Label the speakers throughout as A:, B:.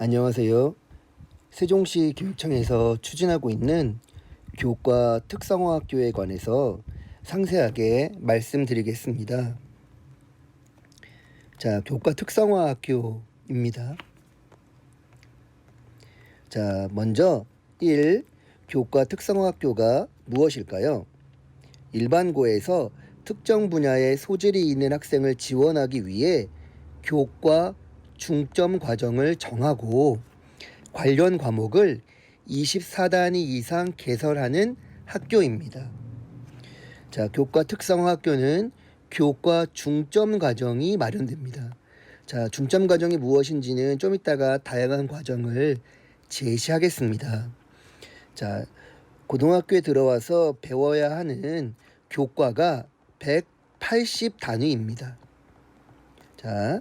A: 안녕하세요. 세종시 교육청에서 추진하고 있는 교과 특성화 학교에 관해서 상세하게 말씀드리겠습니다. 자, 교과 특성화 학교입니다. 자, 먼저 1. 교과 특성화 학교가 무엇일까요? 일반고에서 특정 분야의 소질이 있는 학생을 지원하기 위해 교과 중점 과정을 정하고 관련 과목을 24단위 이상 개설하는 학교입니다. 자, 교과 특성화 학교는 교과 중점 과정이 마련됩니다. 자, 중점 과정이 무엇인지는 좀 이따가 다양한 과정을 제시하겠습니다. 자, 고등학교에 들어와서 배워야 하는 교과가 180단위입니다. 자,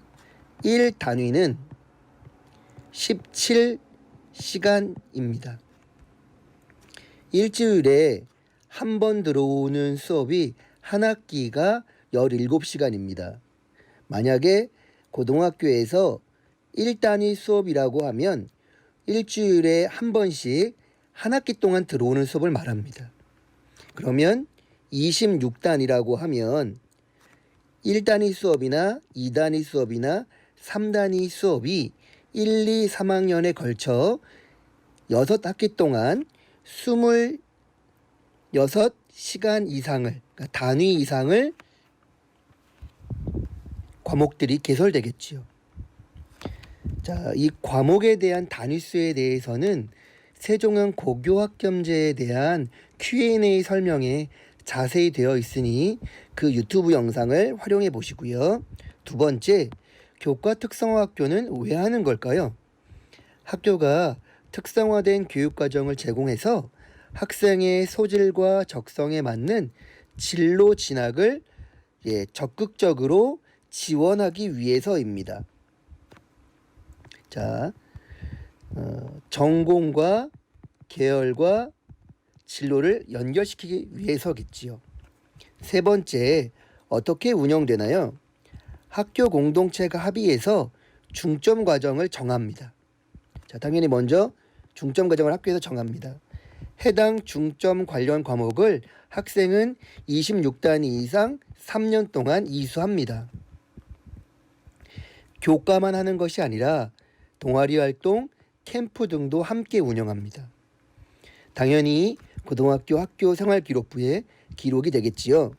A: 1단위는 17시간입니다. 일주일에 한 번 들어오는 수업이 한 학기가 17시간입니다. 만약에 고등학교에서 1단위 수업이라고 하면 일주일에 한 번씩 한 학기 동안 들어오는 수업을 말합니다. 그러면 26단이라고 하면 1단위 수업이나 2단위 수업이나 3단위 수업이 1, 2, 3학년에 걸쳐 6학기 동안 26시간 이상을, 그러니까 단위 이상을 과목들이 개설되겠지요. 자, 이 과목에 대한 단위수에 대해서는 세종은 고교학점제에 대한 Q&A 설명에 자세히 되어 있으니 그 유튜브 영상을 활용해 보시고요. 두 번째, 교과 특성화 학교는 왜 하는 걸까요? 학교가 특성화된 교육 과정을 제공해서 학생의 소질과 적성에 맞는 진로 진학을 예, 적극적으로 지원하기 위해서입니다. 자, 어, 전공과 계열과 진로를 연결시키기 위해서겠지요. 세 번째, 어떻게 운영되나요? 학교 공동체가 합의해서 중점 과정을 정합니다. 자, 당연히 먼저 중점 과정을 학교에서 정합니다. 해당 중점 관련 과목을 학생은 26단위 이상 3년 동안 이수합니다. 교과만 하는 것이 아니라 동아리 활동, 캠프 등도 함께 운영합니다. 당연히 고등학교 학교 생활 기록부에 기록이 되겠지요.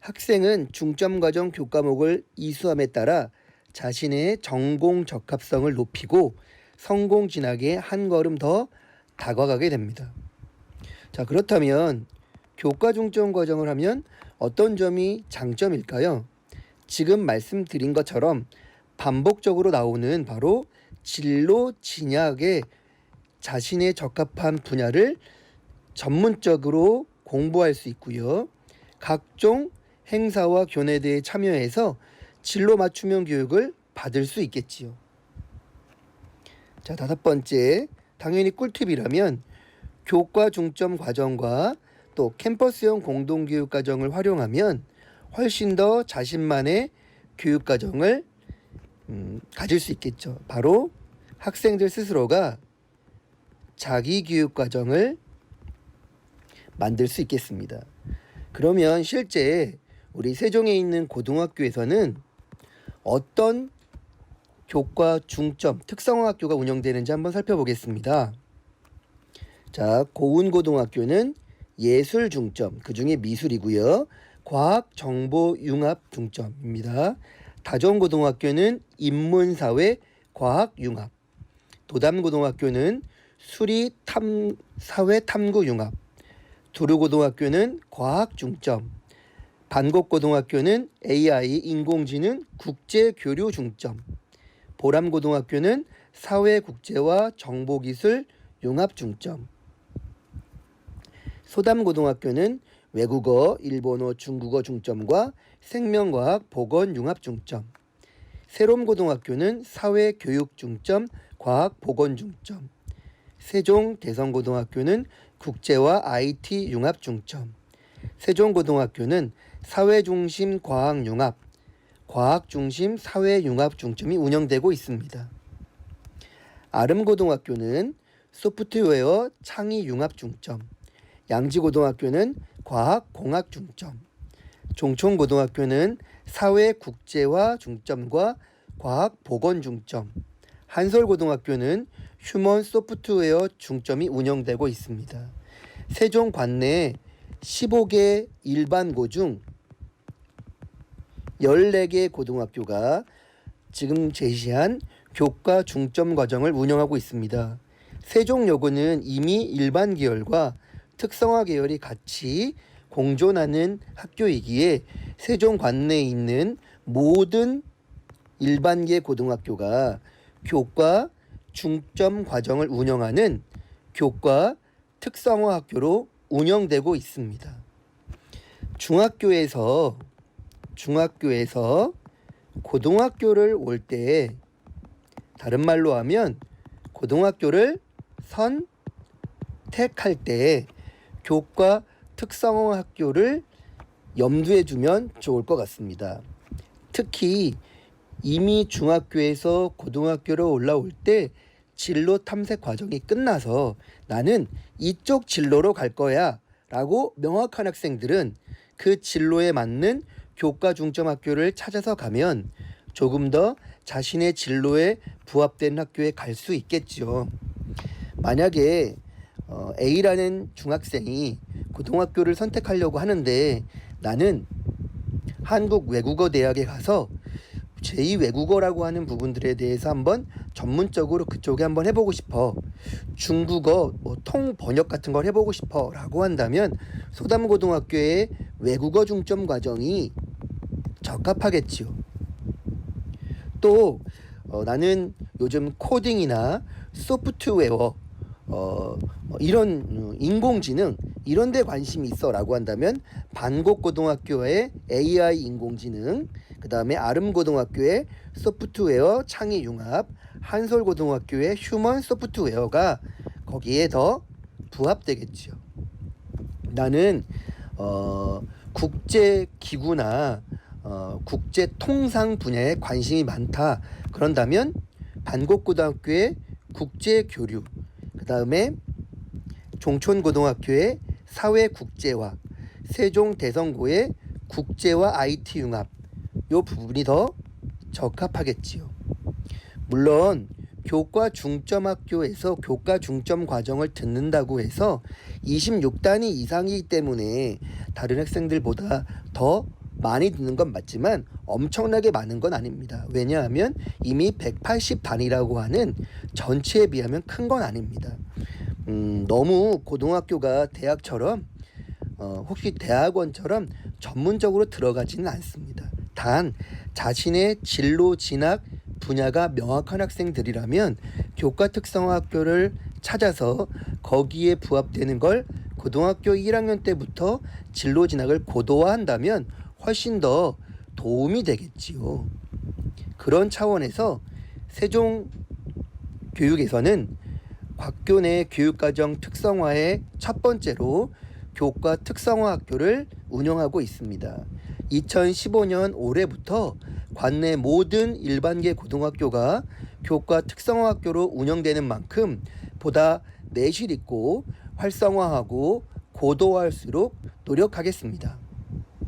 A: 학생은 중점 과정 교과목을 이수함에 따라 자신의 전공 적합성을 높이고 성공 진학에 한 걸음 더 다가가게 됩니다. 자, 그렇다면 교과 중점 과정을 하면 어떤 점이 장점일까요? 지금 말씀드린 것처럼 반복적으로 나오는 바로 진로 진학에 자신의 적합한 분야를 전문적으로 공부할 수 있고요. 각종 행사와 교내대에 참여해서 진로 맞춤형 교육을 받을 수 있겠지요. 자, 다섯 번째, 당연히 꿀팁이라면 교과 중점 과정과 또 캠퍼스형 공동교육 과정을 활용하면 훨씬 더 자신만의 교육 과정을 음, 가질 수 있겠죠. 바로 학생들 스스로가 자기 교육 과정을 만들 수 있겠습니다. 그러면 실제 우리 세종에 있는 고등학교에서는 어떤 교과 중점 특성화 학교가 운영되는지 한번 살펴보겠습니다. 자, 고운고등학교는 예술 중점, 그 중에 미술이고요. 과학 정보 융합 중점입니다. 다정고등학교는 인문사회 과학 융합. 도담고등학교는 수리 탐 사회 탐구 융합. 두루고등학교는 과학 중점. 반곡고등학교는 AI 인공지능 국제 교류 중점. 보람고등학교는 사회 국제와 정보기술 융합 중점. 소담고등학교는 외국어, 일본어, 중국어 중점과 생명과학, 보건 융합 중점. 세롬고등학교는 사회 교육 중점, 과학 보건 중점. 세종 대성고등학교는 국제와 IT 융합 중점. 세종고등학교는 사회중심 과학 융합, 과학 중심 사회 융합 중점이 운영되고 있습니다. 아름고등학교는 소프트웨어 창의 융합 중점, 양지고등학교는 과학 공학 중점, 종촌고등학교는 사회 국제화 중점과 과학 보건 중점, 한솔고등학교는 휴먼 소프트웨어 중점이 운영되고 있습니다. 세종 관내 15개 일반고 중 14개 고등학교가 지금 제시한 교과 중점 과정을 운영하고 있습니다. 세종여고는 이미 일반 계열과 특성화 계열이 같이 공존하는 학교이기에 세종 관내에 있는 모든 일반계 고등학교가 교과 중점 과정을 운영하는 교과 특성화 학교로 운영되고 있습니다. 중학교에서 중학교에서 고등학교를 올 때 다른 말로 하면 고등학교를 선택할 때 교과 특성화 학교를 염두에 두면 좋을 것 같습니다. 특히 이미 중학교에서 고등학교로 올라올 때 진로 탐색 과정이 끝나서 나는 이쪽 진로로 갈 거야 라고 명확한 학생들은 그 진로에 맞는 교과 중점 학교를 찾아서 가면 조금 더 자신의 진로에 부합된 학교에 갈 수 있겠죠. 만약에 어, A라는 중학생이 고등학교를 선택하려고 하는데 나는 한국 외국어 대학에 가서 제2 외국어라고 하는 부분들에 대해서 한번 전문적으로 그쪽에 한번 해보고 싶어. 중국어 뭐 통 번역 같은 걸 해보고 싶어 라고 한다면 소담고등학교의 외국어 중점 과정이 적합하겠지요. 또 어, 나는 요즘 코딩이나 소프트웨어 어, 뭐 이런 어, 인공지능 이런 데 관심이 있어라고 한다면 반곡고등학교의 AI 인공지능 그다음에 아름고등학교의 소프트웨어 창의 융합 한솔고등학교의 휴먼 소프트웨어가 거기에 더 부합되겠죠. 나는 어, 국제 기구나 어, 국제 통상 분야에 관심이 많다. 그런다면 반곡고등학교의 국제 교류, 그 다음에 종촌고등학교의 사회 국제화, 세종 대성고의 국제화 IT 융합, 요 부분이 더 적합하겠지요. 물론 교과 중점 학교에서 교과 중점 과정을 듣는다고 해서 26단위 이상이기 때문에 다른 학생들보다 더 많이 듣는 건 맞지만 엄청나게 많은 건 아닙니다. 왜냐하면 이미 180단위라고 하는 전체에 비하면 큰 건 아닙니다. 음, 너무 고등학교가 대학처럼 어, 혹시 대학원처럼 전문적으로 들어가지는 않습니다. 단 자신의 진로 진학 분야가 명확한 학생들이라면 교과 특성화 학교를 찾아서 거기에 부합되는 걸 고등학교 1학년 때부터 진로 진학을 고도화한다면 훨씬 더 도움이 되겠지요. 그런 차원에서 세종 교육에서는 학교 내 교육과정 특성화의 첫 번째로 교과 특성화 학교를 운영하고 있습니다. 2015년 올해부터 관내 모든 일반계 고등학교가 교과 특성화 학교로 운영되는 만큼 보다 내실 있고 활성화하고 고도화할수록 노력하겠습니다.